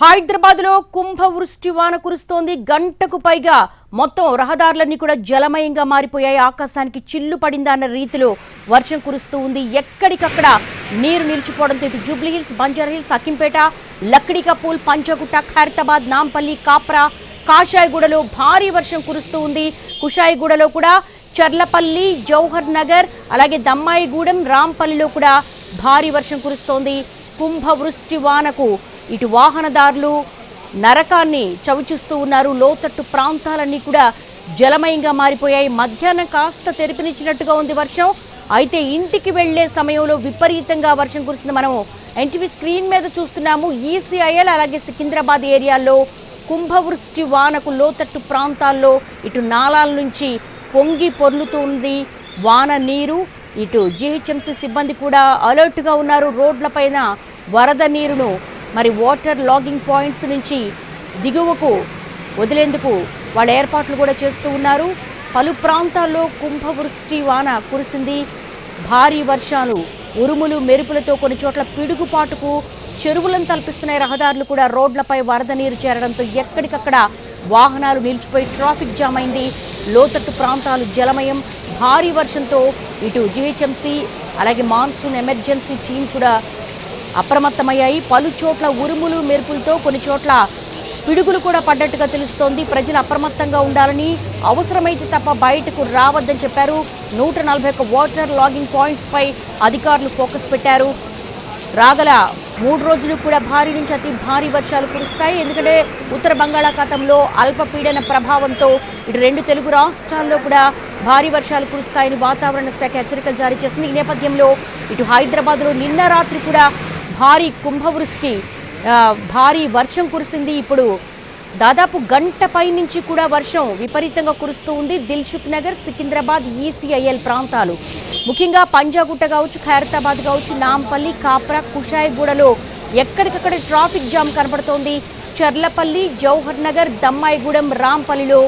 హైదరాబాద్లో కుంభవృష్టి వాన కురుస్తోంది. గంటకు పైగా మొత్తం రహదారులన్నీ కూడా జలమయంగా మారిపోయాయి. ఆకాశానికి చిల్లు పడిందా అన్న రీతిలో వర్షం కురుస్తూ ఉంది. ఎక్కడికక్కడ నీరు నిలిచిపోవడంతో ఇటు జూబ్లీ హిల్స్ హిల్స్ అకింపేట లక్డికపూల్ పంచగుట్ట ఖైరతాబాద్ నాంపల్లి కాప్రా కాషాయగూడలో భారీ వర్షం కురుస్తూ ఉంది. కుషాయిగూడలో కూడా చర్లపల్లి జౌహర్ నగర్ అలాగే దమ్మాయిగూడెం రాంపల్లిలో కూడా భారీ వర్షం కురుస్తోంది. కుంభవృష్టి వానకు ఇటు వాహనదారులు నరకాన్ని చవిచూస్తూ ఉన్నారు. లోతట్టు ప్రాంతాలన్నీ కూడా జలమయంగా మారిపోయాయి. మధ్యాహ్నం కాస్త తెరిపినిచ్చినట్టుగా ఉంది వర్షం. అయితే ఇంటికి వెళ్ళే సమయంలో విపరీతంగా వర్షం కురిసింది. మనం ఎన్టీవీ స్క్రీన్ మీద చూస్తున్నాము. ఈసీఐఎల్ అలాగే సికింద్రాబాద్ ఏరియాల్లో కుంభవృష్టి వానకు లోతట్టు ప్రాంతాల్లో ఇటు నాలాల నుంచి పొంగి పొర్లుతూ ఉంది వాన నీరు. ఇటు జీహెచ్ఎంసీ సిబ్బంది కూడా అలర్ట్గా ఉన్నారు. రోడ్లపైన వరద నీరును మరి వాటర్ లాగింగ్ పాయింట్స్ నుంచి దిగువకు వదిలేందుకు వాళ్ళ ఏర్పాట్లు కూడా చేస్తూ ఉన్నారు. పలు ప్రాంతాల్లో కుంభవృష్టి వాన కురిసింది. భారీ వర్షాలు ఉరుములు మెరుపులతో కొన్ని చోట్ల పిడుగుపాటుకు చెరువులను తలపిస్తున్నాయి. రహదారులు కూడా రోడ్లపై వరద నీరు చేరడంతో ఎక్కడికక్కడ వాహనాలు నిలిచిపోయి ట్రాఫిక్ జామ్ అయింది. లోతట్టు ప్రాంతాలు జలమయం. భారీ వర్షంతో ఇటు జిహెచ్ఎంసీ అలాగే మాన్సూన్ ఎమర్జెన్సీ టీం కూడా అప్రమత్తమయ్యాయి. పలు చోట్ల ఉరుములు మెరుపులతో కొన్ని చోట్ల పిడుగులు కూడా పడ్డట్టుగా తెలుస్తోంది. ప్రజలు అప్రమత్తంగా ఉండాలని అవసరమైతే తప్ప బయటకు రావద్దని చెప్పారు. నూట నలభై ఒక్క వాటర్ లాగింగ్ పాయింట్స్పై అధికారులు ఫోకస్ పెట్టారు. రాగల మూడు రోజులు కూడా భారీ నుంచి అతి భారీ వర్షాలు కురుస్తాయి. ఎందుకంటే ఉత్తర బంగాళాఖాతంలో అల్పపీడన ప్రభావంతో ఇటు రెండు తెలుగు రాష్ట్రాల్లో కూడా భారీ వర్షాలు కురుస్తాయని వాతావరణ శాఖ హెచ్చరికలు జారీ చేసింది. ఈ నేపథ్యంలో ఇటు హైదరాబాద్లో నిన్న రాత్రి కూడా భారీ కుంభవృష్టి భారీ వర్షం కురిసింది. ఇప్పుడు దాదాపు గంట పై నుంచి కూడా వర్షం విపరీతంగా కురుస్తూ ఉంది. దిల్షుక్ నగర్ సికింద్రాబాద్ ఈసీఐఎల్ ప్రాంతాలు. ముఖ్యంగా పంజాగుట్ట కావచ్చు ఖైరతాబాద్ కావచ్చు నాంపల్లి కాప్రా కుషాయిగూడలో ఎక్కడికక్కడ ట్రాఫిక్ జామ్ కనబడుతోంది. చర్లపల్లి జౌహర్ నగర్ దమ్మాయిగూడెం రాంపల్లిలో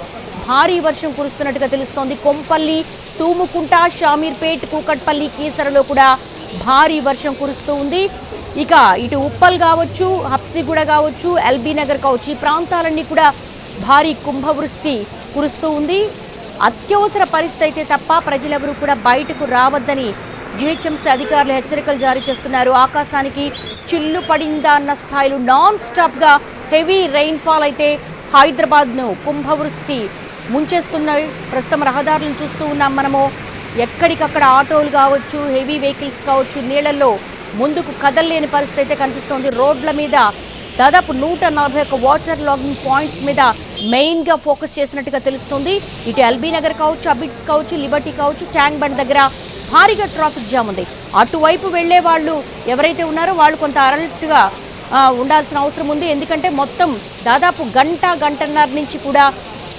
భారీ వర్షం కురుస్తున్నట్టుగా తెలుస్తోంది. కొంపల్లి తూముకుంట షామీర్పేట్ కూకట్పల్లి కీసరలో కూడా భారీ వర్షం కురుస్తూ ఉంది. ఇక ఇటు ఉప్పల్ కావచ్చు హప్సిగూడ కావచ్చు ఎల్బీ నగర్ కావచ్చు ఈ ప్రాంతాలన్నీ కూడా భారీ కుంభవృష్టి కురుస్తూ ఉంది. అత్యవసర పరిస్థితి అయితే తప్ప ప్రజలెవరూ కూడా బయటకు రావద్దని జిహెచ్ఎంసీ అధికారులు హెచ్చరికలు జారీ చేస్తున్నారు. ఆకాశానికి చిల్లు పడిందా అన్న స్థాయిలో నాన్ స్టాప్గా హెవీ రెయిన్ఫాల్ అయితే హైదరాబాద్ను కుంభవృష్టి ముంచేస్తున్నాయి. ప్రస్తుతం రహదారులను చూస్తూ ఉన్నాం మనము. ఎక్కడికక్కడ ఆటోలు కావచ్చు హెవీ వెహికల్స్ కావచ్చు నీళ్ళలో ముందుకు కదలలేని పరిస్థితి అయితే కనిపిస్తోంది. రోడ్ల మీద దాదాపు నూట నలభై ఒక్క వాటర్ లాగింగ్ పాయింట్స్ మీద మెయిన్గా ఫోకస్ చేసినట్టుగా తెలుస్తుంది. ఇటు ఎల్బీ నగర్ కావచ్చు అబిట్స్ కావచ్చు లిబర్టీ కావచ్చు ట్యాంక్ బండ్ దగ్గర భారీగా ట్రాఫిక్ జామ్ ఉంది. అటువైపు వెళ్ళే వాళ్ళు ఎవరైతే ఉన్నారో వాళ్ళు కొంత అలర్ట్గా ఉండాల్సిన అవసరం ఉంది. ఎందుకంటే మొత్తం దాదాపు గంట గంటన్నర నుంచి కూడా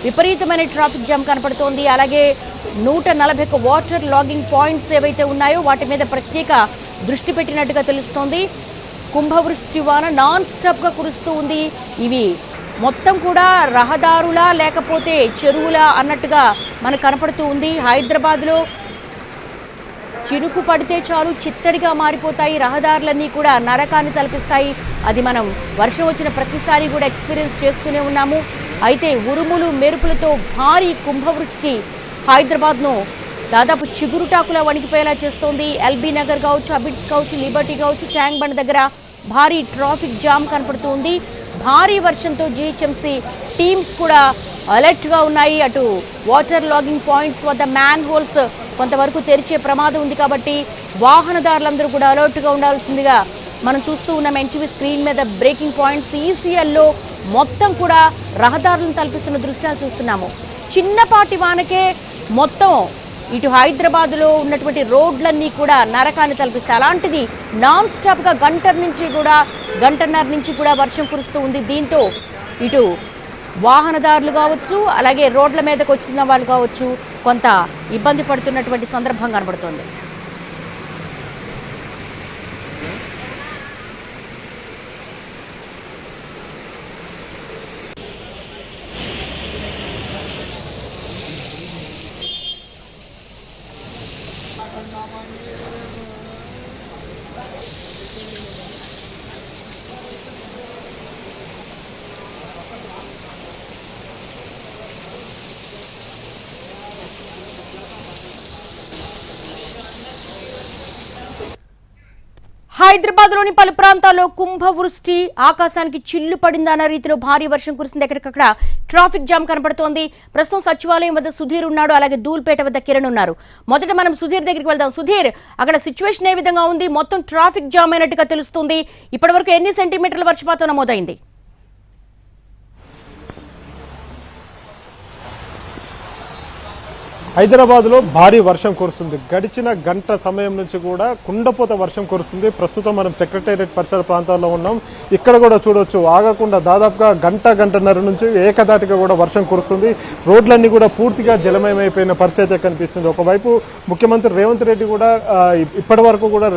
విపరీతమైన ట్రాఫిక్ జామ్ కనపడుతోంది. అలాగే నూట నలభై ఒక్క వాటర్ లాగింగ్ పాయింట్స్ ఏవైతే ఉన్నాయో వాటి మీద ప్రత్యేక దృష్టి పెట్టినట్టుగా తెలుస్తోంది. కుంభవృష్టి వాన నాన్ స్టాప్గా కురుస్తూ ఉంది. ఇవి మొత్తం కూడా రహదారులా లేకపోతే చెరువులా అన్నట్టుగా మనకు కనపడుతూ ఉంది. హైదరాబాద్లో చిరుకు పడితే చాలు చిత్తడిగా మారిపోతాయి. రహదారులన్నీ కూడా నరకాన్ని తలపిస్తాయి. అది మనం వర్షం వచ్చిన ప్రతిసారి కూడా ఎక్స్పీరియన్స్ చేస్తూనే ఉన్నాము. అయితే ఉరుములు మెరుపులతో భారీ కుంభవృష్టి హైదరాబాద్ను దాదాపు చిగురుటాకులా వణికిపోయేలా చేస్తోంది. ఎల్బీ నగర్ కావచ్చు అబిడ్స్ కావచ్చు లిబర్టీ కావచ్చు ట్యాంక్ బండ్ దగ్గర భారీ ట్రాఫిక్ జామ్ కనపడుతుంది. భారీ వర్షంతో జిహెచ్ఎంసీ టీమ్స్ కూడా అలర్ట్గా ఉన్నాయి. అటు వాటర్ లాగింగ్ పాయింట్స్ వద్ద మ్యాన్ హోల్స్ కొంతవరకు తెరిచే ప్రమాదం ఉంది కాబట్టి వాహనదారులందరూ కూడా అలర్ట్గా ఉండాల్సిందిగా మనం చూస్తూ ఉన్నాం. ఎన్టీవీ స్క్రీన్ మీద బ్రేకింగ్ పాయింట్స్. ఈసీఎల్లో మొత్తం కూడా రహదారులను తలపిస్తున్న దృశ్యాలు చూస్తున్నాము. చిన్నపాటి వానకే మొత్తం ఇటు హైదరాబాద్లో ఉన్నటువంటి రోడ్లన్నీ కూడా నరకాన్ని తలపిస్తాయి. అలాంటిది నాన్ స్టాప్గా గంటర్ నుంచి కూడా గంటన్నర నుంచి కూడా వర్షం కురుస్తూ ఉంది. దీంతో ఇటు వాహనదారులు కావచ్చు అలాగే రోడ్ల మీదకి వచ్చిన వాళ్ళు కావచ్చు కొంత ఇబ్బంది పడుతున్నటువంటి సందర్భం కనబడుతోంది. హైదరాబాద్లోని పలు ప్రాంతాల్లో కుంభవృష్టి ఆకాశానికి చిల్లు పడిందన్న రీతిలో భారీ వర్షం కురిసింది. ఎక్కడికక్కడ ట్రాఫిక్ జామ్ కనబడుతోంది. ప్రస్తుతం సచివాలయం వద్ద సుధీర్ ఉన్నాడు. అలాగే దూల్పేట వద్ద కిరణ్ ఉన్నారు. మొదట మనం సుధీర్ దగ్గరికి వెళ్దాం. సుధీర్ అక్కడ సిచ్యువేషన్ ఏ విధంగా ఉంది? మొత్తం ట్రాఫిక్ జామ్ అయినట్టుగా తెలుస్తుంది. ఇప్పటివరకు ఎన్ని సెంటీమీటర్ల వర్షపాతం నమోదైంది? హైదరాబాద్లో భారీ వర్షం కురుస్తుంది. గడిచిన గంట సమయం నుంచి కూడా కుండపోత వర్షం కురుస్తుంది. ప్రస్తుతం మనం సెక్రటేరియట్ పరిసర ప్రాంతాల్లో ఉన్నాం. ఇక్కడ కూడా చూడొచ్చు ఆగకుండా దాదాపుగా గంట గంటన్నర నుంచి ఏకదాటిగా కూడా వర్షం కురుస్తుంది. రోడ్లన్నీ కూడా పూర్తిగా జలమయమైపోయిన పరిస్థితి కనిపిస్తుంది. ఒకవైపు ముఖ్యమంత్రి రేవంత్ రెడ్డి కూడా ఇప్పటి వరకు కూడా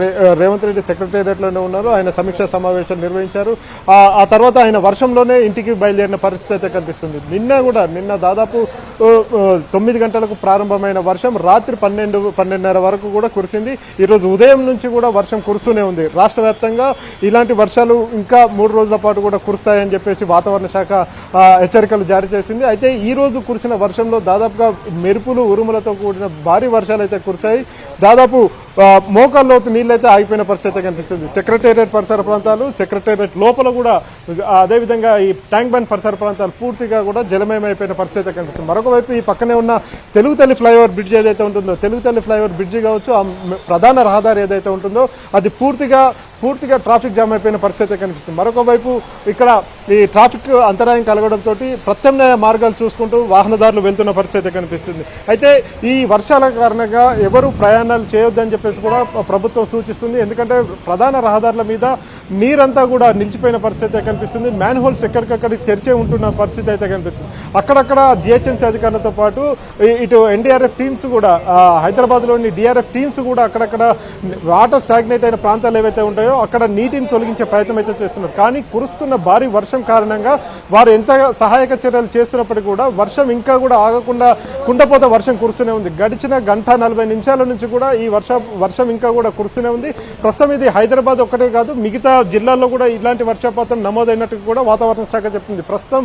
రేవంత్ రెడ్డి సెక్రటేరియట్లోనే ఉన్నారు. ఆయన సమీక్షా సమావేశం నిర్వహించారు. ఆ తర్వాత ఆయన వర్షంలోనే ఇంటికి బయలుదేరిన పరిస్థితి అయితే కనిపిస్తుంది. నిన్న కూడా నిన్న దాదాపు తొమ్మిది గంటలకు ప్రారంభమైన వర్షం రాత్రి పన్నెండు పన్నెండున్నర వరకు కూడా కురిసింది. ఈరోజు ఉదయం నుంచి కూడా వర్షం కురుస్తూనే ఉంది. రాష్ట్ర వ్యాప్తంగా ఇలాంటి వర్షాలు ఇంకా మూడు రోజుల పాటు కూడా కురుస్తాయని చెప్పేసి వాతావరణ శాఖ హెచ్చరికలు జారీ చేసింది. అయితే ఈ రోజు కురిసిన వర్షంలో దాదాపుగా మెరుపులు ఉరుములతో కూడిన భారీ వర్షాలు అయితే కురిశాయి. దాదాపు ఆ, మోకాల్లోతు నీళ్ళైతే ఆగిపోయిన పరిస్థితి కనిపిస్తుంది. సెక్రటేరియట్ పరిసర ప్రాంతాలు సెక్రటేరియట్ లోపల కూడా అదేవిధంగా ఈ ట్యాంక్ బండ్ పరిసర ప్రాంతాలు పూర్తిగా కూడా జలమయమైపోయిన పరిస్థితి కనిపిస్తుంది. మరొక వైపు ఈ పక్కనే ఉన్న తెలుగు తల్లి ఫ్లైఓవర్ బ్రిడ్జ్ ఏదైతే ఉంటుందో తెలుగు తల్లి ఫ్లైఓవర్ బ్రిడ్జ్ కావచ్చు ఆ ప్రధాన రహదారి ఏదైతే ఉంటుందో అది పూర్తిగా పూర్తిగా ట్రాఫిక్ జామ్ అయిపోయిన పరిస్థితి కనిపిస్తుంది. మరొక వైపు ఇక్కడ ఈ ట్రాఫిక్ అంతరాయం కలగడంతో ప్రత్యామ్నాయ మార్గాలు చూసుకుంటూ వాహనదారులు వెళ్తున్న పరిస్థితి కనిపిస్తుంది. అయితే ఈ వర్షాల కారణంగా ఎవరు ప్రయాణాలు చేయొద్దని చెప్పేసి కూడా ప్రభుత్వం సూచిస్తుంది. ఎందుకంటే ప్రధాన రహదారుల మీద నీరంతా కూడా నిలిచిపోయిన పరిస్థితి కనిపిస్తుంది. మ్యాన్ హోల్స్ ఎక్కడికక్కడ తెరిచే ఉంటున్న పరిస్థితి అయితే కనిపిస్తుంది. అక్కడక్కడ జిహెచ్ఎంసీ అధికారులతో పాటు ఇటు ఎన్డీఆర్ఎఫ్ టీమ్స్ కూడా హైదరాబాద్లోని డిఆర్ఎఫ్ టీమ్స్ కూడా అక్కడక్కడ వాటర్ స్టాగ్నేట్ అయిన ప్రాంతాలు ఏవైతే ఉంటాయో అక్కడ నీటిని తొలగించే ప్రయత్నం అయితే చేస్తున్నారు. కానీ కురుస్తున్న భారీ వర్షం కారణంగా వారు ఎంత సహాయక చర్యలు చేస్తున్నప్పటికీ కూడా వర్షం ఇంకా కూడా ఆగకుండా కుండపోత వర్షం కురుస్తూనే ఉంది. గడిచిన గంట నలభై నిమిషాల నుంచి కూడా ఈ వర్ష వర్షం ఇంకా కూడా కురుస్తూనే ఉంది. ప్రస్తుతం ఇది హైదరాబాద్ ఒక్కటే కాదు మిగతా జిల్లాల్లో కూడా ఇలాంటి వర్షపాతం నమోదైనట్టు కూడా వాతావరణ శాఖ చెప్పింది. ప్రస్తుతం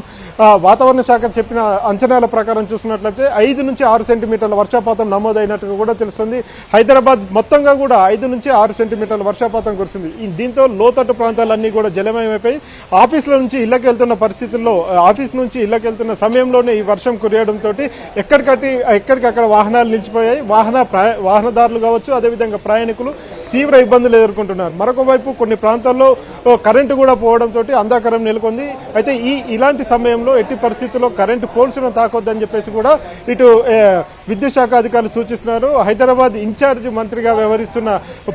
వాతావరణ శాఖ చెప్పిన అంచనాల ప్రకారం చూసుకున్నట్లయితే ఐదు నుంచి ఆరు సెంటీమీటర్ల వర్షపాతం నమోదైనట్టుగా కూడా తెలుస్తుంది. హైదరాబాద్ మొత్తంగా కూడా ఐదు నుంచి ఆరు సెంటీమీటర్ల వర్షపాతం కురిసింది. దీంతో లోతట్టు ప్రాంతాలన్నీ కూడా జలమయమైపోయి ఆఫీసుల నుంచి ఇళ్ళకు వెళ్తున్న పరిస్థితుల్లో ఆఫీస్ నుంచి ఇళ్ళకు వెళ్తున్న సమయంలోనే ఈ వర్షం కురియడంతో ఎక్కడికట్టి ఎక్కడికక్కడ వాహనాలు నిలిచిపోయాయి. వాహన వాహనదారులు కావచ్చు అదేవిధంగా ప్రయాణికులు తీవ్ర ఇబ్బందులు ఎదుర్కొంటున్నారు. మరొక వైపు కొన్ని ప్రాంతాల్లో కరెంటు కూడా పోవడంతో అంధాకరం నెలకొంది. అయితే ఈ ఇలాంటి సమయంలో ఎట్టి పరిస్థితుల్లో కరెంటు పోల్సిన తాకొద్దని చెప్పేసి కూడా ఇటు విద్యుత్ శాఖ అధికారులు సూచిస్తున్నారు. హైదరాబాద్ ఇన్ఛార్జ్ మంత్రిగా వ్యవహరిస్తున్న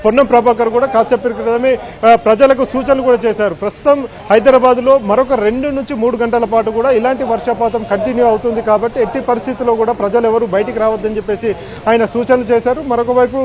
పొన్నం ప్రభాకర్ కూడా కాసేపటి క్రితమే ప్రజలకు సూచనలు కూడా చేశారు. ప్రస్తుతం హైదరాబాద్లో మరొక రెండు నుంచి మూడు గంటల పాటు కూడా ఇలాంటి వర్షపాతం కంటిన్యూ అవుతుంది కాబట్టి ఎట్టి పరిస్థితుల్లో కూడా ప్రజలు ఎవరు బయటికి రావద్దని చెప్పేసి ఆయన సూచనలు చేశారు. మరొక వైపు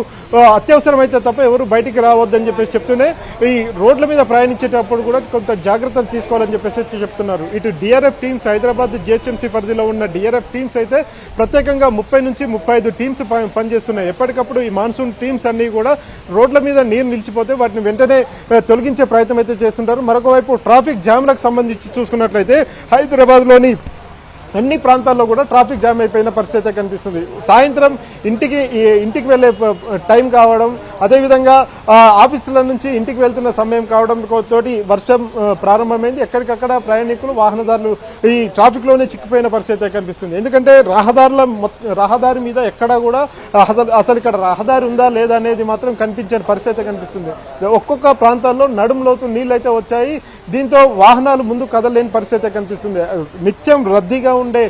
అత్యవసరమైతే తప్ప ఎవరు బయటికి రావద్దని చెప్పేసి చెప్తూనే ఈ రోడ్ల మీద ప్రయాణించేటప్పుడు కూడా కొంత జాగ్రత్తలు తీసుకోవాలని చెప్పేసి చెప్తున్నారు. ఇటు డిఆర్ఎఫ్ టీమ్స్ హైదరాబాద్ జిహెచ్ఎంసీ పరిధిలో ఉన్న డిఆర్ఎఫ్ టీమ్స్ అయితే ప్రత్యేకంగా ముప్పై నుంచి ముప్పై ఐదు టీమ్స్ ప- పనిచేస్తున్నాయి. ఎప్పటికప్పుడు ఈ మాన్సూన్ టీమ్స్ అన్ని కూడా రోడ్ల మీద నీరు నిలిచిపోతే వాటిని వెంటనే తొలగించే ప్రయత్నం అయితే చేస్తుంటారు. మరొక వైపు ట్రాఫిక్ జామ్లకు సంబంధించి చూసుకున్నట్లయితే హైదరాబాద్లోని అన్ని ప్రాంతాల్లో కూడా ట్రాఫిక్ జామ్ అయిపోయిన పరిస్థితి అయితే కనిపిస్తుంది. సాయంత్రం ఇంటికి ఇంటికి వెళ్ళే టైం కావడం అదేవిధంగా ఆఫీసుల నుంచి ఇంటికి వెళ్తున్న సమయం కావడం తోటి వర్షం ప్రారంభమైంది. ఎక్కడికక్కడ ప్రయాణికులు వాహనదారులు ఈ ట్రాఫిక్లోనే చిక్కిపోయిన పరిస్థితి కనిపిస్తుంది. ఎందుకంటే రహదారుల రహదారి మీద ఎక్కడ కూడా అసలు అసలు ఇక్కడ రహదారి ఉందా లేదా అనేది మాత్రం కనిపించని పరిస్థితి కనిపిస్తుంది. ఒక్కొక్క ప్రాంతాల్లో నడుములోతు నీళ్ళు అయితే వచ్చాయి. దీంతో వాహనాలు ముందు కదలలేని పరిస్థితి కనిపిస్తుంది. నిత్యం రద్దీగా ఉండే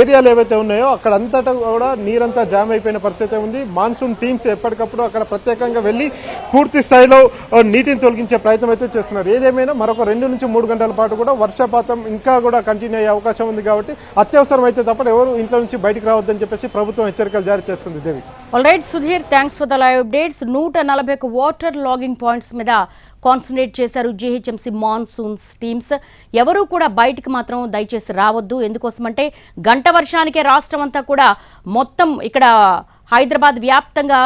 ఏరియాలు ఏవైతే ఉన్నాయో అక్కడ అంతటా కూడా నీరంతా జామ్ అయిపోయిన పరిస్థితి ఉంది. మాన్సూన్ టీమ్స్ ఎప్పటికప్పుడు అక్కడ ప్రత్యేకంగా వెళ్ళి పూర్తి స్థాయిలో నీటిని తొలగించే ప్రయత్నం అయితే చేస్తున్నారు. ఏదేమైనా మరొక రెండు నుంచి మూడు గంటల పాటు కూడా వర్షపాతం ఇంకా కూడా కంటిన్యూ అయ్యే అవకాశం ఉంది కాబట్టి అత్యవసరం అయితే తప్ప ఎవరు ఇంట్లో నుంచి బయటకు రావద్దని చెప్పేసి ప్రభుత్వం హెచ్చరికలు జారీ చేస్తుంది Devi. All right Sudheer thanks for the live updates నూట నలభై వాటర్ లాగింగ్ పాయింట్స్ మీద కాన్సన్ట్రేట్ చేశారు జీహెచ్ఎంసీ మాన్సూన్స్ టీమ్స్ ఎవరూ కూడా బయటికి మాత్రం దయచేసి రావద్దు. ఎందుకోసమంటే గంట వర్షానికే రాష్ట్రం అంతా కూడా మొత్తం ఇక్కడ హైదరాబాద్ వ్యాప్తంగా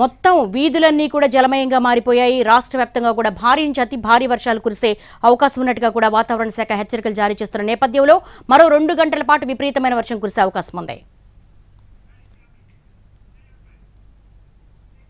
మొత్తం వీధులన్నీ కూడా జలమయంగా మారిపోయాయి. రాష్ట్ర వ్యాప్తంగా కూడా భారీ నుంచి అతి భారీ వర్షాలు కురిసే అవకాశం ఉన్నట్టుగా కూడా వాతావరణ శాఖ హెచ్చరికలు జారీ చేస్తున్న నేపథ్యంలో మరో రెండు గంటల పాటు విపరీతమైన వర్షం కురిసే అవకాశం ఉంది.